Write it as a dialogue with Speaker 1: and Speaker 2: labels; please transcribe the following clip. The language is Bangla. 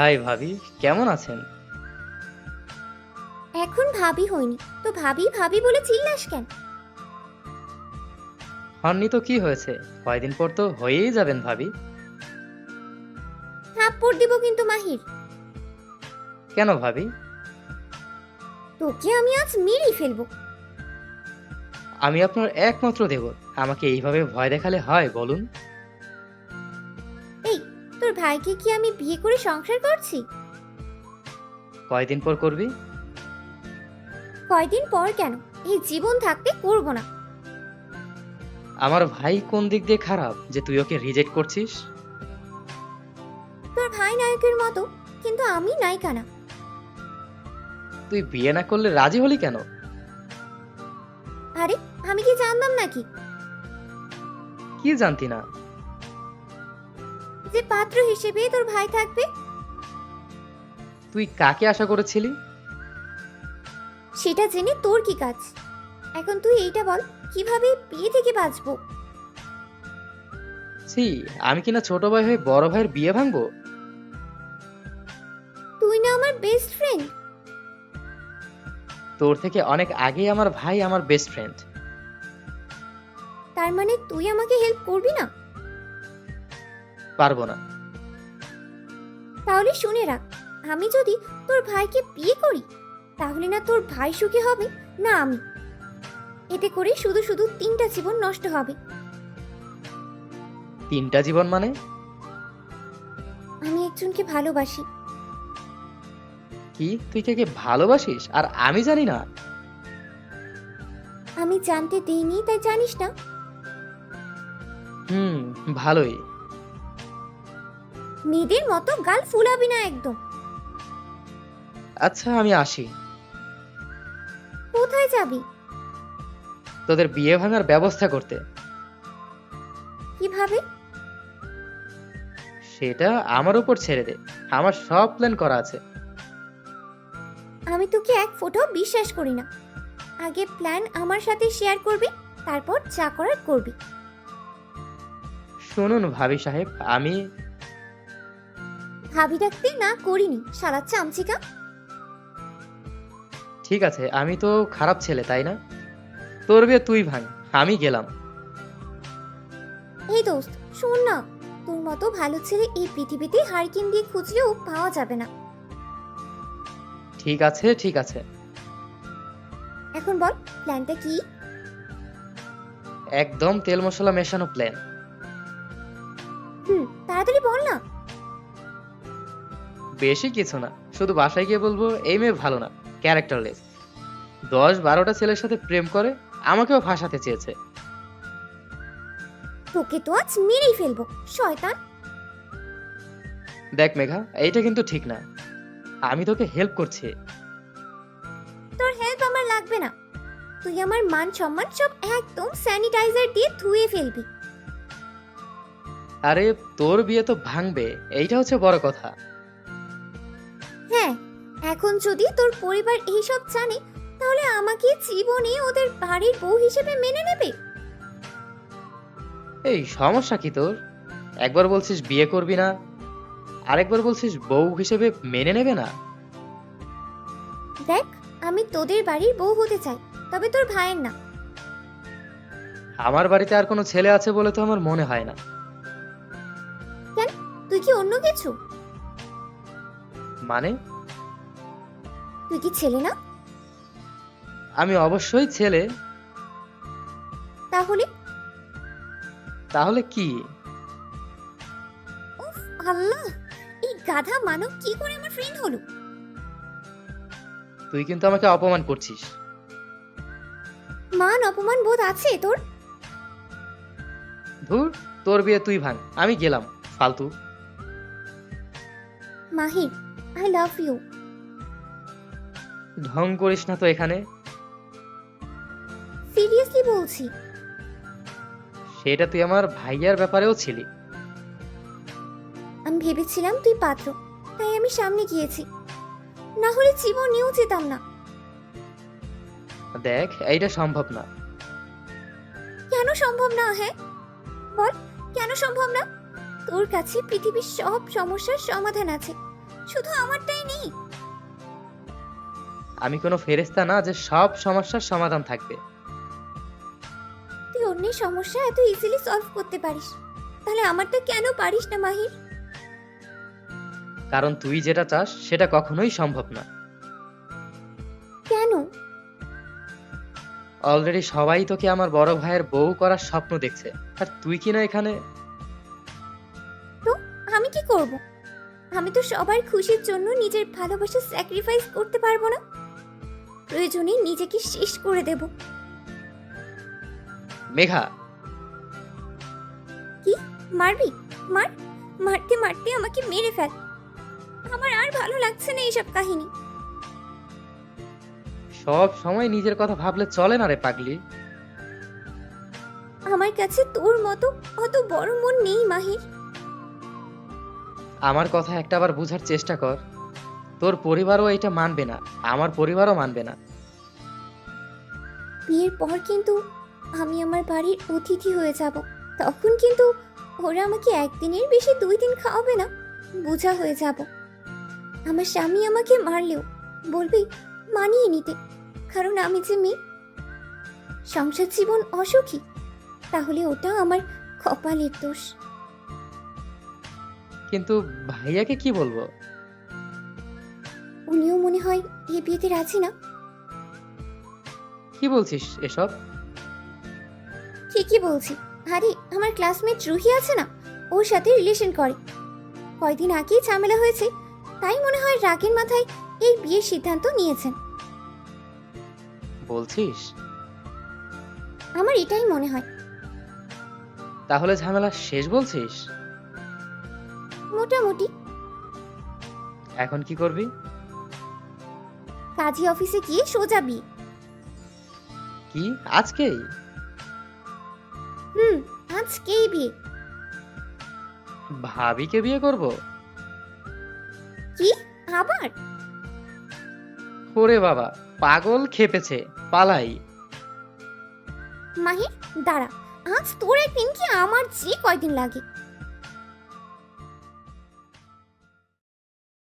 Speaker 1: হাই ভাবি কেমন আছেন?
Speaker 2: এখন ভাবি হইনি তো ভাবি ভাবি বলে চিল্লাস কেন?
Speaker 1: হননি তো কি হয়েছে? কয়দিন পর তো হয়েই যাবেন ভাবি।
Speaker 2: থাপ্পড় দিব কিন্তু মাহির।
Speaker 1: কেন ভাবি?
Speaker 2: তোকে আমি আজ মেরেই ফেলব।
Speaker 1: আমি আপনার একমাত্র দেবর। আমাকে এইভাবে ভয় দেখালে হয় বলুন।
Speaker 2: তোর ভাইকে কি আমি বিয়ে করে সংসার করছি?
Speaker 1: কয়দিন পর করবি?
Speaker 2: কয়দিন পর কেন? এই জীবন থাকতে করব না।
Speaker 1: আমার ভাই কোন দিক দিয়ে খারাপ যে তুই ওকে রিজেক্ট করছিস?
Speaker 2: তোর ভাই নায়কের মতো কিন্তু আমি নায়িকা না।
Speaker 1: তুই বিয়ে না করলে রাজি হলি কেন?
Speaker 2: আরে আমি কি জানতাম নাকি?
Speaker 1: কি জানতি না?
Speaker 2: যে পাত্র হিসেবে তোর ভাই থাকবে?
Speaker 1: তুই কাকে আশা করেছিলি?
Speaker 2: সেটা জেনে তোর কি কাজ? এখন তুই এইটা বল কীভাবে বিয়ে থেকে বাঁচবো?
Speaker 1: ছি আমি কিনা ছোট ভাই হয়ে বড় ভাইয়ের বিয়ে ভাঙবো?
Speaker 2: তুই না আমার বেস্ট ফ্রেন্ড
Speaker 1: তোর থেকে অনেক আগেই আমার ভাই আমার বেস্ট ফ্রেন্ড
Speaker 2: তার মানে তুই আমাকে হেল্প করবি না?
Speaker 1: পারব না।
Speaker 2: তাহলে শুনে রাখ আমি যদি তোর ভাইকে বিয়ে করি তাহলে না তোর ভাই সুখী হবে না আমি। এতে করে শুধু শুধু তিনটা জীবন নষ্ট হবে।
Speaker 1: তিনটা জীবন মানে?
Speaker 2: আমি একজনকে ভালোবাসি।
Speaker 1: কি? তুই কে ভালোবাসিস? আর আমি জানি না।
Speaker 2: আমি জানতে দিইনি তাই জানিস না।
Speaker 1: হুম ভালোই।
Speaker 2: মেয়েদের মতো গাল ফুলাবি না একদম।
Speaker 1: আচ্ছা আমি আসি।
Speaker 2: কোথায় যাবি?
Speaker 1: তোদের বিয়ে ভাঙার ব্যবস্থা করতে।
Speaker 2: কীভাবে?
Speaker 1: সেটা আমার উপর ছেড়ে দে। আমার সব প্ল্যান করা আছে।
Speaker 2: আমি তোকে এক ফোঁটাও বিশ্বাস করি না। আগে প্ল্যান আমার সাথে শেয়ার করবি তারপর যা করার করবি।
Speaker 1: শুনুন ভাবি সাহেব আমি
Speaker 2: ভাবি ডাকতে না করিনি সারা চামচিকা।
Speaker 1: ঠিক আছে আমি তো খারাপ ছেলে তাই না? তোর বিয়ে তুই ভাঙ আমি গেলাম।
Speaker 2: এই দোস্ত শোন না তোর মতো ভালো ছেলে এই পৃথিবীতে হারকিন দিয়ে খুঁজলেও পাওয়া যাবে না।
Speaker 1: ঠিক আছে ঠিক আছে।
Speaker 2: এখন বল প্ল্যানটা কি?
Speaker 1: একদম তেল মশলা মেশানো প্ল্যান।
Speaker 2: হুম তাড়াতাড়ি বল না।
Speaker 1: বেশি কিছু না শুধু বাসায় গিয়ে বলব এই মেয়ে ভালো না ক্যারেক্টারলেস দশ বারোটা ছেলের সাথে প্রেম করে আমাকেও ফাঁসাতে চেয়েছে।
Speaker 2: তোকে তো আজ মেরেই ফেলব শয়তান।
Speaker 1: দেখ মেঘা এইটা কিন্তু ঠিক না। আমি তোকে হেল্প করছি।
Speaker 2: তোর হেল্প আমার লাগবে না। তুই আমার মান সম্মান সব একদম স্যানিটাইজার দিয়ে ধুয়ে ফেলবি।
Speaker 1: আরে তোর বিয়ে তো ভাঙবে এইটা হচ্ছে বড় কথা।
Speaker 2: হ্যাঁ এখন যদি তোর পরিবার এইসব জানে তাহলে আমাকে জীবনে ওদের বাড়ির বউ হিসেবে মেনে নেবে?
Speaker 1: এই সমস্যা কি তোর? একবার বলছিস বিয়ে করবি না আরেকবার বলছিস বউ হিসেবে মেনে নেবে না?
Speaker 2: দেখ আমি তোদের বাড়ির বউ হতে চাই তবে তোর ভাইয়ের না।
Speaker 1: আমার বাড়িতে আর কোনো ছেলে আছে বলে তো আমার মনে হয় না।
Speaker 2: তুই কি অন্য কিছু?
Speaker 1: মানে?
Speaker 2: তুই কি ছেলে না?
Speaker 1: আমি অবশ্যই ছেলে।
Speaker 2: তাহলে?
Speaker 1: তাহলে কি?
Speaker 2: উফ আল্লাহ! এই গাধা মানব কি করে আমার ফ্রেন্ড হলো?
Speaker 1: তুই কিন্তু আমাকে অপমান করছিস।
Speaker 2: মান অপমান বোধ আছে তোর?
Speaker 1: ধুর তোর বিয়ে তুই ভাঙ। আমি গেলাম ফালতু।
Speaker 2: মাহির আই লাভ ইউ
Speaker 1: ঢং করিস না তো এখানে।
Speaker 2: সিরিয়াসলি বলছি।
Speaker 1: সেটা তুই আমার ভাইয়ার ব্যাপারেও ছিলি।
Speaker 2: আমি ভেবেছিলাম তুই পাত্র তাই আমি সামনে গিয়েছি। না হলে জীবনেও যেতাম না।
Speaker 1: দেখ এইটা সম্ভব না।
Speaker 2: কেন সম্ভব না হ্যাঁ? বল কেন সম্ভব না? তোর কাছে পৃথিবীর সব সমস্যার সমাধান আছে। শুধু আমারটাই নেই।
Speaker 1: আমি কোনো ফেরেস্তা না যে সব সমস্যার সমাধান থাকবে।
Speaker 2: তুই অন্যের সমস্যা এত ইজিলি সলভ করতে পারিস। তাহলে আমারটা কেন পারিস না মাহির?
Speaker 1: কারণ তুই যেটা চাস সেটা কখনোই সম্ভব না।
Speaker 2: কেন?
Speaker 1: অলরেডি সবাই তোকে আমার বড় ভাইয়ের বউ করার স্বপ্ন দেখছে। আর তুই কি না এখানে?
Speaker 2: তো আমি কি করব? আমি তো সবার খুশির জন্য নিজের ভালোবাসা স্যাক্রিফাইস করতে পারব না। প্রয়োজনে নিজেকে শেষ করে দেব।
Speaker 1: মেঘা।
Speaker 2: কি? মারবি? মার? মারতে মারতে আমাকে মেরে ফেল। আমার আর ভালো লাগছে না এইসব কাহিনী।
Speaker 1: সব সময় নিজের কথা ভাবলে চলে না রে পাগলি।
Speaker 2: আমার কাছে তোর মতো অত বড় মন নেই মাহির।
Speaker 1: আমার কথা একটা বার বোঝার চেষ্টা কর। তোর পরিবারও এটা মানবে না, আমার পরিবারও মানবে না।
Speaker 2: বিয়ের পর কিন্তু আমি আমার বাড়ির অতিথি হয়ে যাব। তখন কিন্তু ওরা আমাকে একদিনের বেশি দুই দিন খাওয়াবে না, বোঝা হয়ে যাব। আমার স্বামী আমাকে মারলেও বলবে মানিয়ে নিতে, কারণ আমি যে মেয়ে। সংসার জীবন অসুখী, তাহলে ওটা আমার কপালের দোষ।
Speaker 1: কিন্তু ভাইয়াকে কি বলব?
Speaker 2: উনিও মনে হয় এ বিয়েতে রাজি না।
Speaker 1: কি বলছিস এসব?
Speaker 2: ঠিকই বলছি। আরে আমার ক্লাসমেট রুহি আছে না? ওর সাথে রিলেশন করে। কয়দিন আগেই ঝামেলা হয়েছে। তাই মনে হয় রাগের মাথায় এই বিয়ের সিদ্ধান্ত নিয়েছেন।
Speaker 1: বলছিস?
Speaker 2: আমার এটাই মনে হয়।
Speaker 1: তাহলে ঝামেলা শেষ বলছিস?
Speaker 2: মোটামুটি।
Speaker 1: এখন কি করবি?
Speaker 2: কাজী অফিসে গিয়ে সোজা বিয়ে
Speaker 1: কি? আজকেই?
Speaker 2: হুম আজকেই বিয়ে
Speaker 1: ভাবিকে বিয়ে করব?
Speaker 2: কি? আবার?
Speaker 1: ওরে বাবা পাগল খেপেছে পালাই।
Speaker 2: মাহির দাঁড়া আজ তোর একদিন কি আমার যে কয়দিন লাগে?